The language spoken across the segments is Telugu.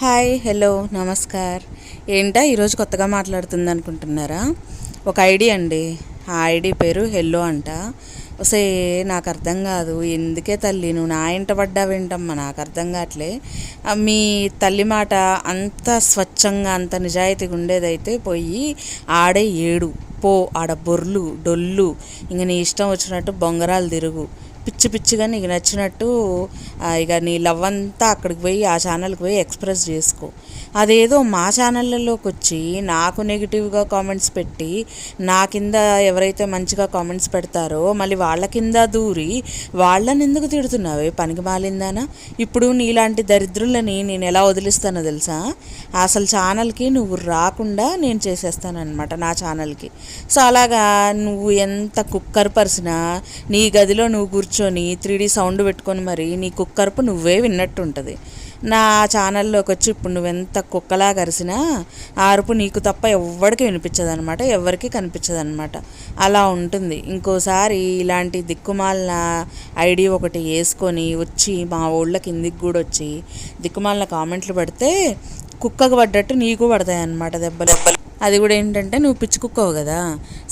Hi hello namaskar. ఏంటా ఈరోజు కొత్తగా మాట్లాడుతుంది అనుకుంటున్నారా ఒక ఐడి అండి. ఆ ఐడి పేరు హెల్లో అంట. ఒసే నాకు అర్థం కాదు. ఎందుకే తల్లి నువ్వు నా ఇంట పడ్డావేంటమ్మా నాకు అర్థం కావట్లే. మీ తల్లి మాట అంత స్వచ్ఛంగా అంత నిజాయితీగా ఉండేదైతే పోయి ఆడే ఏడు. పో ఆడ బొర్లు డొల్లు. ఇంక నీ ఇష్టం వచ్చినట్టు బొంగరాలు తిరుగు. పిచ్చి పిచ్చిగా నీకు నచ్చినట్టు ఇక నీ లవ్ అంతా అక్కడికి పోయి ఆ ఛానల్కి పోయి ఎక్స్ప్రెస్ చేసుకో. అదేదో మా ఛానళ్ళలోకి వచ్చి నాకు నెగిటివ్గా కామెంట్స్ పెట్టి నా కింద ఎవరైతే మంచిగా కామెంట్స్ పెడతారో మళ్ళీ వాళ్ళ కింద దూరి వాళ్ళని ఎందుకు తిడుతున్నావు? పనికి మాలిందానా? ఇప్పుడు నీలాంటి దరిద్రులని నేను ఎలా వదిలిస్తానో తెలుసా? అసలు ఛానల్కి నువ్వు రాకుండా నేను చేసేస్తానన్నమాట నా ఛానల్కి. సో అలాగా నువ్వు ఎంత కుక్కర్ పరిసినా నీ గదిలో నువ్వు కూర్చొని త్రీ సౌండ్ పెట్టుకొని మరి నీ కుక్కర్పు నువ్వే విన్నట్టు ఉంటుంది నా ఛానల్లోకి వచ్చి ఇప్పుడు నువ్వెంత కుక్కలా కరిసినా ఆ అరుపు నీకు తప్ప ఎవ్వడికి వినిపించదనమాట ఎవరికి కనిపించదనమాట. అలా ఉంటుంది. ఇంకోసారి ఇలాంటి దిక్కుమాలిన ఐడి ఒకటి వేసుకొని వచ్చి మా ఊళ్ళ కిందికి కూడా వచ్చి దిక్కుమాలిన కామెంట్లు పడితే కుక్కకు పడ్డట్టు నీకు పడతాయి అన్నమాట దెబ్బలు దెబ్బలు. అది కూడా ఏంటంటే నువ్వు పిచ్చి కుక్కవు కదా.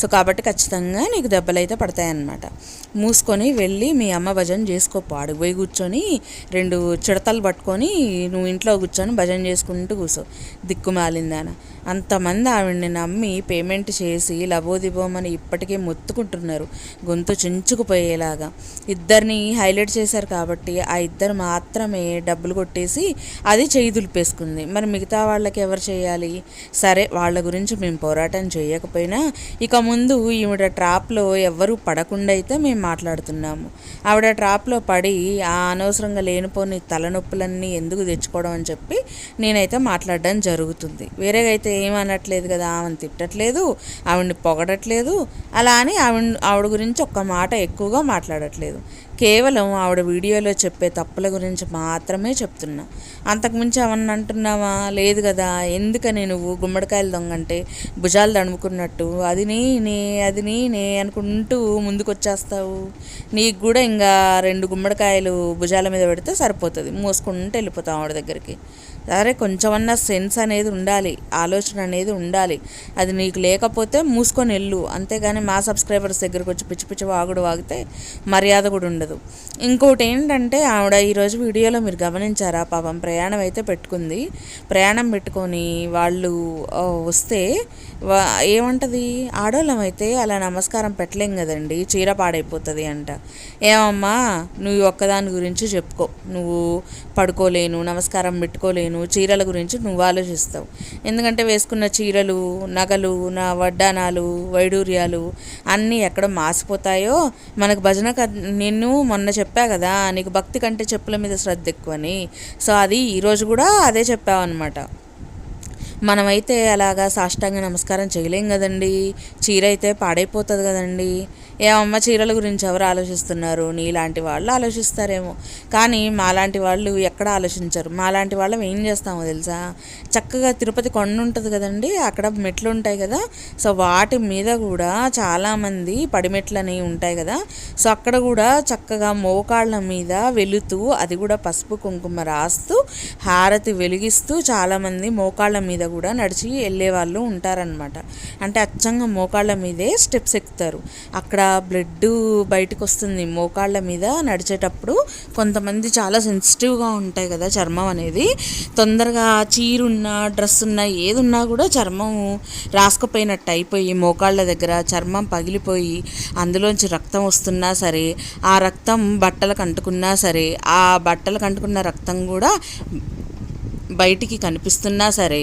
సో కాబట్టి ఖచ్చితంగా నీకు దెబ్బలు అయితే పడతాయన్నమాట. మూసుకొని వెళ్ళి మీ అమ్మ భజన చేసుకో పాడు. పోయి కూర్చొని రెండు చిడతలు పట్టుకొని నువ్వు ఇంట్లో కూర్చొని భజన చేసుకుంటూ కూర్చో దిక్కుమాలిందాన. అంతమంది ఆవిడని నమ్మి పేమెంట్ చేసి లబోదిబోమని ఇప్పటికే మొత్తుకుంటున్నారు. గొంతు చించుకుపోయేలాగా. ఇద్దరిని హైలైట్ చేశారు కాబట్టి ఆ ఇద్దరు మాత్రమే డబ్బులు కొట్టేసి అది చేయి దులిపేసుకుంది. మరి మిగతా వాళ్ళకి ఎవరు చేయాలి? సరే వాళ్ళ గురించి మేము పోరాటం చేయకపోయినా ఇక ముందు ఈవిడ ట్రాప్లో ఎవరు పడకుండా అయితే మేము మాట్లాడుతున్నాము. ఆవిడ ట్రాప్లో పడి ఆ అనవసరంగా లేనిపోని తలనొప్పులన్నీ ఎందుకు తెచ్చుకోవడం అని చెప్పి నేనైతే మాట్లాడడం జరుగుతుంది. వేరేగా అయితే ఏమనట్లేదు కదా ఆమెను తిట్టట్లేదు ఆవిడ్ని పొగడట్లేదు అలా అని ఆవిడ ఆవిడ గురించి ఒక్క మాట ఎక్కువగా మాట్లాడట్లేదు. కేవలం ఆవిడ వీడియోలో చెప్పే తప్పుల గురించి మాత్రమే చెప్తున్నా. అంతకుమించి అవన్నీ అంటున్నావా? లేదు కదా ఎందుకని నువ్వు గుమ్మడికాయలు దొంగంటే భుజాలు దణుకున్నట్టు అది నేనే అది నేనే అనుకుంటూ ముందుకొచ్చేస్తావు? నీకు కూడా ఇంకా రెండు గుమ్మడికాయలు భుజాల మీద పెడితే సరిపోతుంది మోసుకుంటూ వెళ్ళిపోతావు ఆవిడ దగ్గరికి. సరే కొంచెమన్నా సెన్స్ అనేది ఉండాలి ఆలోచన అనేది ఉండాలి. అది నీకు లేకపోతే మూసుకొని వెళ్ళు. అంతేగాని మా సబ్స్క్రైబర్స్ దగ్గరకు వచ్చి పిచ్చి పిచ్చి వాగుడు వాగితే మర్యాద కూడా ఉండదు. ఇంకోటి ఏంటంటే ఆవిడ ఈరోజు వీడియోలో మీరు గమనించారా? పాపం ప్రయాణం అయితే పెట్టుకుంది. ప్రయాణం పెట్టుకొని వాళ్ళు వస్తే ఏమంటది? ఆడవాళ్ళం అయితే అలా నమస్కారం పెట్టలేం కదండి చీర పాడైపోతుంది అంట. ఏమమ్మా నువ్వు ఒక్కదాని గురించి చెప్పుకో. నువ్వు పడుకోలేను నమస్కారం పెట్టుకోలేను చీరల గురించి నువ్వు ఆలోచిస్తావు. ఎందుకంటే వేసుకున్న చీరలు నగలు నా వడ్డానాలు వైడూర్యాలు అన్నీ ఎక్కడ మాసిపోతాయో మనకు భజన క- నిన్ను మొన్న చెప్పా కదా నీకు భక్తి కంటే చెప్పుల మీద శ్రద్ధ ఎక్కువని. సో అది ఈరోజు కూడా అదే చెప్పావన్నమాట. మనమైతే అలాగా సాష్టాంగ నమస్కారం చేయలేం కదండి. చీర అయితే పాడైపోతుంది కదండి. ఏమమ్మ చీరల గురించి ఎవరు ఆలోచిస్తున్నారు? నీలాంటి వాళ్ళు ఆలోచిస్తారేమో. కానీ మాలాంటి వాళ్ళు ఎక్కడ ఆలోచించరు? మాలాంటి వాళ్ళం ఏం చేస్తామో తెలుసా? చక్కగా తిరుపతి కొండ ఉంటుంది కదండి. అక్కడ మెట్లు ఉంటాయి కదా. సో వాటి మీద కూడా చాలామంది పడిమెట్లు అనేవి ఉంటాయి కదా. సో అక్కడ కూడా చక్కగా మోకాళ్ళ మీద వెలుతూ అది కూడా పసుపు కుంకుమ రాస్తూ హారతి వెలిగిస్తూ చాలామంది మోకాళ్ళ మీద కూడా నడిచి వెళ్ళే వాళ్ళు ఉంటారనమాట అంటే అచ్చంగా మోకాళ్ళ మీదే స్టెప్స్ ఎక్కుతారు. అక్కడ బ్లడ్ బయటకు వస్తుంది మోకాళ్ళ మీద నడిచేటప్పుడు కొంతమంది చాలా సెన్సిటివ్గా ఉంటాయి కదా చర్మం అనేది. తొందరగా చీరున్నా డ్రెస్ ఉన్నా ఏది ఉన్నా కూడా చర్మం రాసుకుపోయినట్టు అయిపోయి మోకాళ్ళ దగ్గర చర్మం పగిలిపోయి అందులోంచి రక్తం వస్తున్నా సరే ఆ రక్తం బట్టలకు అంటుకున్నా సరే ఆ బట్టలకు అంటుకున్న రక్తం కూడా బయటికి కనిపిస్తున్నా సరే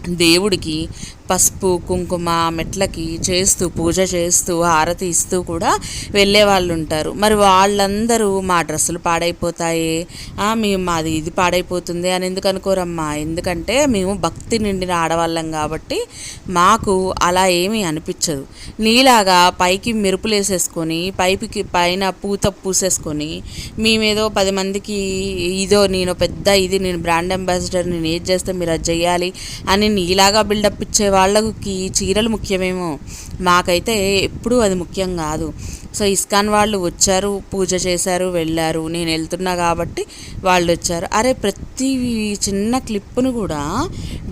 దేవుడికి పసుపు కుంకుమ మెట్లకి చేస్తూ పూజ చేస్తూ హారతి ఇస్తూ కూడా వెళ్ళే వాళ్ళు ఉంటారు. మరి వాళ్ళందరూ మా డ్రెస్సులు పాడైపోతాయి? మేము మాది ఇది పాడైపోతుంది అని ఎందుకు అనుకోరమ్మా? ఎందుకంటే మేము భక్తి నిండిన ఆడవాళ్ళం కాబట్టి మాకు అలా ఏమీ అనిపించదు. నీలాగా పైకి మెరుపులు వేసేసుకొని పైపుకి పైన పూత పూసేసుకొని మేమేదో పది మందికి ఇదో నేను పెద్ద ఇది నేను బ్రాండ్ అంబాసిడర్ నేను ఏది చేస్తే మీరు అది చెయ్యాలి అని నీలాగా బిల్డప్ ఇచ్చే వాళ్ళకి చీరలు ముఖ్యమేమో? మాకైతే ఎప్పుడూ అది ముఖ్యం కాదు. సో ఇస్కాన్ వాళ్ళు వచ్చారు పూజ చేశారు వెళ్ళారు. నేను వెళ్తున్నా కాబట్టి వాళ్ళు వచ్చారు. అరే ప్రతి చిన్న క్లిప్పును కూడా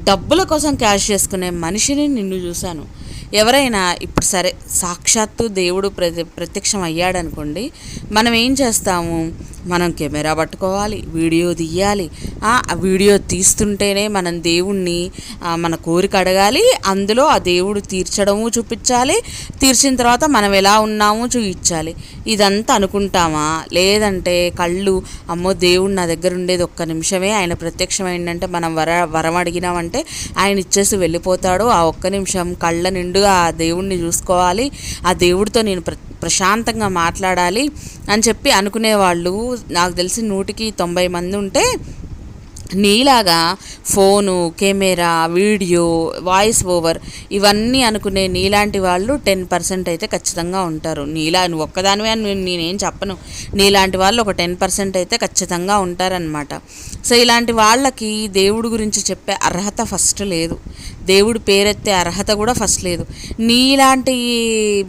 డబ్బుల కోసం క్యాష్ చేసుకునే మనిషిని నిన్ను చూశాను. ఎవరైనా ఇప్పుడు సరే సాక్షాత్తు దేవుడు ప్రతి ప్రత్యక్షం అయ్యాడనుకోండి మనం ఏం చేస్తాము? మనం కెమెరా పట్టుకోవాలి వీడియో తీయాలి. ఆ వీడియో తీస్తుంటేనే మనం దేవుణ్ణి మన కోరిక అడగాలి. అందులో ఆ దేవుడు తీర్చడము చూపించాలి. తీర్చిన తర్వాత మనం ఎలా ఉన్నామో చూపించాలి. ఇదంతా అనుకుంటామా? లేదంటే కళ్ళు అమ్మో దేవుడు నా దగ్గర ఉండేది ఒక్క నిమిషమే ఆయన ప్రత్యక్షమైందంటే మనం వర వరం అడిగినామంటే ఆయన ఇచ్చేసి వెళ్ళిపోతాడు. ఆ ఒక్క నిమిషం కళ్ళ నిండుగా ఆ దేవుణ్ణి చూసుకోవాలి. ఆ దేవుడితో నేను ప్ర ప్రశాంతంగా మాట్లాడాలి అని చెప్పి అనుకునేవాళ్ళు నాకు తెలిసి నూటికి తొంభై మంది ఉంటే నీలాగా phone camera video voice over ఇవన్నీ అనుకునే నీలాంటి వాళ్ళు టెన్ పర్సెంట్ అయితే ఖచ్చితంగా ఉంటారు. నీలా నువ్వు ఒక్కదానివే అని నేనేం చెప్పను. నీలాంటి వాళ్ళు ఒక టెన్ పర్సెంట్ అయితే ఖచ్చితంగా ఉంటారనమాట సో ఇలాంటి వాళ్ళకి దేవుడి గురించి చెప్పే అర్హత ఫస్ట్ లేదు. దేవుడు పేరెత్తే అర్హత కూడా ఫస్ట్ లేదు. నీలాంటి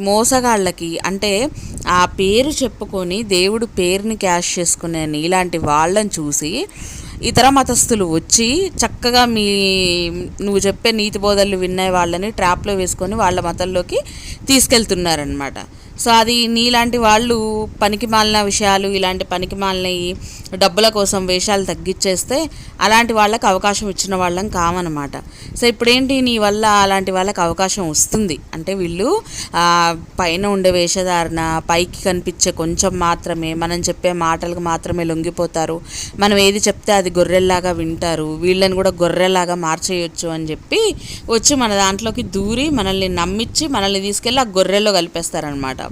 మోసగాళ్ళకి అంటే ఆ పేరు చెప్పుకొని దేవుడు పేరుని క్యాష్ చేసుకునే నీలాంటి వాళ్ళని చూసి ఇతర మతస్థులు వచ్చి చక్కగా మీ నువ్వు చెప్పే నీతి బోధనలు విన్న వాళ్ళని ట్రాప్లో వేసుకొని వాళ్ళ మతంలోకి తీసుకెళ్తున్నారనమాట సో అది నీలాంటి వాళ్ళు పనికి మాలిన విషయాలు ఇలాంటి పనికి మాలినవి డబ్బుల కోసం వేషాలు తగ్గించేస్తే అలాంటి వాళ్ళకి అవకాశం ఇచ్చిన వాళ్ళం కామనమాట. సో ఇప్పుడేంటి నీ వల్ల అలాంటి వాళ్ళకి అవకాశం వస్తుంది? అంటే వీళ్ళు పైన ఉండే వేషధారణ పైకి కనిపించే కొంచెం మాత్రమే మనం చెప్పే మాటలకు మాత్రమే లొంగిపోతారు. మనం ఏది చెప్తే అది గొర్రెల్లాగా వింటారు. వీళ్ళని కూడా గొర్రెల్లాగా మార్చేయొచ్చు అని చెప్పి వచ్చి మన దాంట్లోకి దూరి మనల్ని నమ్మించి మనల్ని తీసుకెళ్ళి ఆ గొర్రెల్లో కలిపేస్తారనమాట.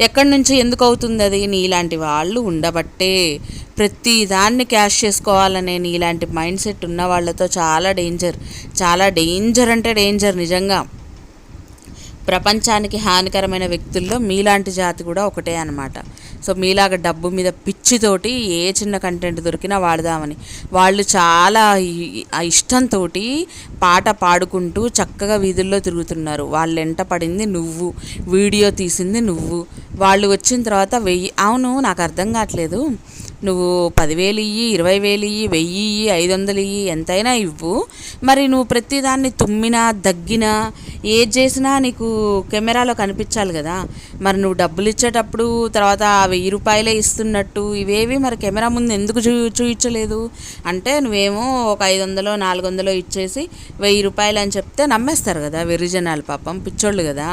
ఎక్కడి నుంచి ఎందుకు అవుతుంది అది? నీలాంటి వాళ్ళు ఉండబట్టే ప్రతి దాన్ని క్యాష్ చేసుకోవాలనే నీలాంటి మైండ్ సెట్ ఉన్న వాళ్ళతో చాలా డేంజర్. చాలా డేంజర్ అంటే డేంజర్ నిజంగా. ప్రపంచానికి హానికరమైన వ్యక్తుల్లో మీలాంటి జాతి కూడా ఒకటే అనమాట సో మీలాగా డబ్బు మీద పిచ్చితోటి ఏ చిన్న కంటెంట్ దొరికినా వాడదామని. వాళ్ళు చాలా ఇష్టంతో పాట పాడుకుంటూ చక్కగా వీధుల్లో తిరుగుతున్నారు. వాళ్ళు ఎంట పడింది నువ్వు వీడియో తీసింది నువ్వు. వాళ్ళు వచ్చిన తర్వాత వెయ్యి అవును నాకు అర్థం కావట్లేదు. నువ్వు పదివేలు ఇయ్యి ఇరవై వేలు ఇయ్యి వెయ్యి ఇయ్యి ఐదు వందలు ఇయ్యి ఎంతైనా ఇవ్వు. మరి నువ్వు ప్రతిదాన్ని తుమ్మినా దగ్గినా ఏది చేసినా నీకు కెమెరాలో కనిపించాలి కదా. మరి నువ్వు డబ్బులు ఇచ్చేటప్పుడు తర్వాత వెయ్యి రూపాయలే ఇస్తున్నట్టు ఇవేవి మరి కెమెరా ముందు ఎందుకు చూ చూపించలేదు అంటే నువ్వేమో ఒక ఐదు వందలో నాలుగు వందలో ఇచ్చేసి వెయ్యి రూపాయలు అని చెప్తే నమ్మేస్తారు కదా వెర్రిజనాలు పాపం పిచ్చోళ్ళు కదా.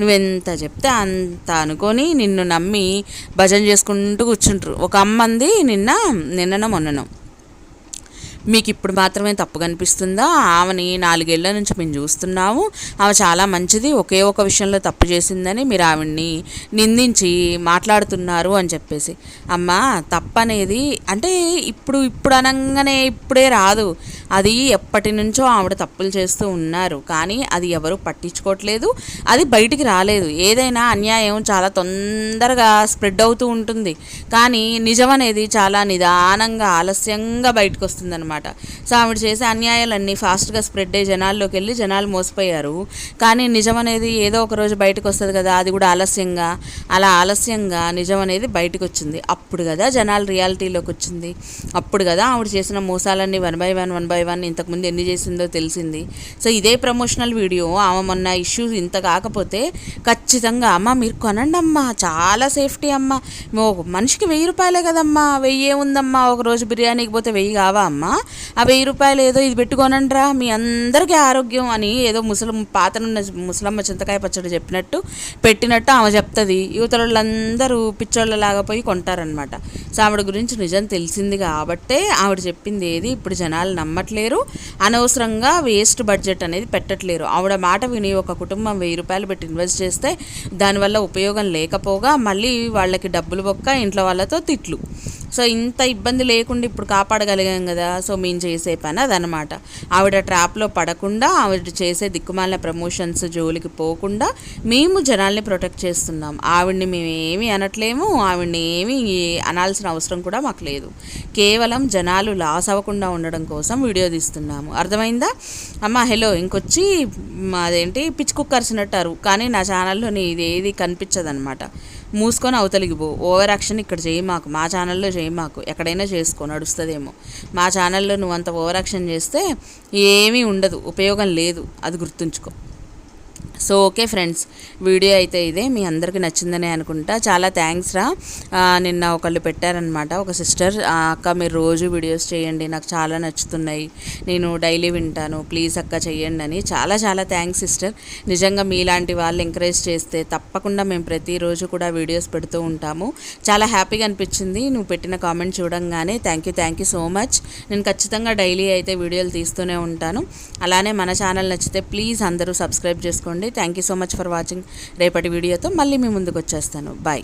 నువ్వెంత చెప్తే అంత అనుకొని నిన్ను నమ్మి భజన చేసుకుంటూ కూర్చుంటారు. ఒక అమ్మంది నిన్న నిన్ననో మొన్ననో. మీకు ఇప్పుడు మాత్రమే తప్పు కనిపిస్తుందా ఆమెని నాలుగేళ్ళ నుంచి మేము చూస్తున్నాము. ఆమె చాలా మంచిది ఒకే ఒక విషయంలో తప్పు చేసిందని మీరు ఆవిడ్ని నిందించి మాట్లాడుతున్నారు అని చెప్పేసి. అమ్మ తప్పనేది అంటే ఇప్పుడు ఇప్పుడు అనగానే ఇప్పుడే రాదు. అది ఎప్పటి నుంచో ఆవిడ తప్పులు చేస్తూ ఉన్నారు. కానీ అది ఎవరు పట్టించుకోవట్లేదు. అది బయటికి రాలేదు. ఏదైనా అన్యాయం చాలా తొందరగా స్ప్రెడ్ అవుతూ ఉంటుంది. కానీ నిజం అనేది చాలా నిదానంగా ఆలస్యంగా బయటకు వస్తుంది అనమాట సో ఆవిడ చేసే అన్యాయాలన్నీ ఫాస్ట్గా స్ప్రెడ్ అయ్యి జనాల్లోకి వెళ్ళి జనాలు మోసపోయారు. కానీ నిజం అనేది ఏదో ఒక రోజు బయటకు వస్తుంది కదా అది కూడా ఆలస్యంగా. అలా ఆలస్యంగా నిజం అనేది బయటకు వచ్చింది అప్పుడు కదా జనాలు రియాలిటీలోకి వచ్చింది అప్పుడు కదా ఆవిడ చేసిన మోసాలన్నీ one by one one by one ఇంతకుముందు ఎన్ని చేసిందో తెలిసింది. సో ఇదే ప్రమోషనల్ వీడియో ఆమె మొన్న ఇష్యూ ఇంత కాకపోతే ఖచ్చితంగా అమ్మ మీరు కొనండి అమ్మా చాలా సేఫ్టీ అమ్మ. మనిషికి వెయ్యి రూపాయలే కదమ్మా వెయ్యి ఉందమ్మా. ఒకరోజు బిర్యానీకి పోతే వెయ్యి కావా అమ్మా? ఆ వెయ్యి రూపాయలు ఏదో ఇది పెట్టుకోనండ్రా మీ అందరికీ ఆరోగ్యం అని ఏదో ముసలి పాతనున్న ముసలమ్మ చింతకాయ పచ్చడి చెప్పినట్టు పెట్టినట్టు ఆమె చెప్తుంది. యువతరులందరూ పిచ్చోళ్ళలాగా పోయి కొంటారనమాట సో ఆవిడ గురించి నిజం తెలిసింది కాబట్టే ఆవిడ చెప్పింది ఏది ఇప్పుడు జనాలు నమ్మట్లేరు. అనవసరంగా వేస్ట్ బడ్జెట్ అనేది పెట్టట్లేరు. ఆవిడ మాట విని ఒక కుటుంబం వెయ్యి రూపాయలు పెట్టి ఇన్వెస్ట్ చేస్తే దానివల్ల ఉపయోగం లేకపోగా మళ్ళీ వాళ్ళకి డబ్బులు బొక్క ఇంట్లో వాళ్ళతో తిట్లు. సో ఇంత ఇబ్బంది లేకుండా ఇప్పుడు కాపాడగలిగాం కదా సో మేము చేసే పని అదనమాట ఆవిడ ట్రాప్లో పడకుండా ఆవిడ చేసే దిక్కుమాలిన ప్రమోషన్స్ జోలికి పోకుండా మేము జనాల్ని ప్రొటెక్ట్ చేస్తున్నాం. ఆవిడ్ని మేము ఏమీ అనట్లేము ఆవిడ్ని ఏమీ అనాల్సిన అవసరం కూడా మాకు లేదు. కేవలం జనాలు లాస్ అవ్వకుండా ఉండడం కోసం వీడియో తీస్తున్నాము. అర్థమైందా? అమ్మ హలో ఇంకొచ్చి అదేంటి పిచ్చి కుక్క అరిచినట్టారు కానీ నా ఛానల్లో ఇది ఏది కనిపించదనమాట మూసుకొని అవతలికి పో. ఓవర్ యాక్షన్ ఇక్కడ చేయి మాకు మా ఛానల్లో చేయి మాకు ఎక్కడైనా చేసుకో నడుస్తుందేమో. మా ఛానల్లో నువ్వు అంత ఓవర్ యాక్షన్ చేస్తే ఏమీ ఉండదు. ఉపయోగం లేదు. అది గుర్తుంచుకో. So okay friends. వీడియో అయితే ఇదే. మీ అందరికీ నచ్చిందని అనుకుంటా. చాలా థ్యాంక్స్ రా. నిన్న ఒకళ్ళు పెట్టారనమాట ఒక సిస్టర్ అక్క మీరు రోజు వీడియోస్ చేయండి. నాకు చాలా నచ్చుతున్నాయి. నేను డైలీ వింటాను. ప్లీజ్ అక్క చేయండి అని. చాలా చాలా థ్యాంక్స్ సిస్టర్. నిజంగా మీలాంటి వాళ్ళు ఎంకరేజ్ చేస్తే తప్పకుండా మేము ప్రతిరోజు కూడా వీడియోస్ పెడుతూ ఉంటాము. చాలా హ్యాపీగా అనిపించింది. నువ్వు పెట్టిన కామెంట్ చూడంగానే thank you thank you so much. నేను ఖచ్చితంగా డైలీ అయితే వీడియోలు తీస్తూనే ఉంటాను. అలానే మన ఛానల్ నచ్చితే ప్లీజ్ అందరూ సబ్స్క్రైబ్ చేసుకోండి. Thank you so much for watching రేపటి వీడియోతో మళ్ళీ మీ ముందుకు వచ్చేస్తాను. బాయ్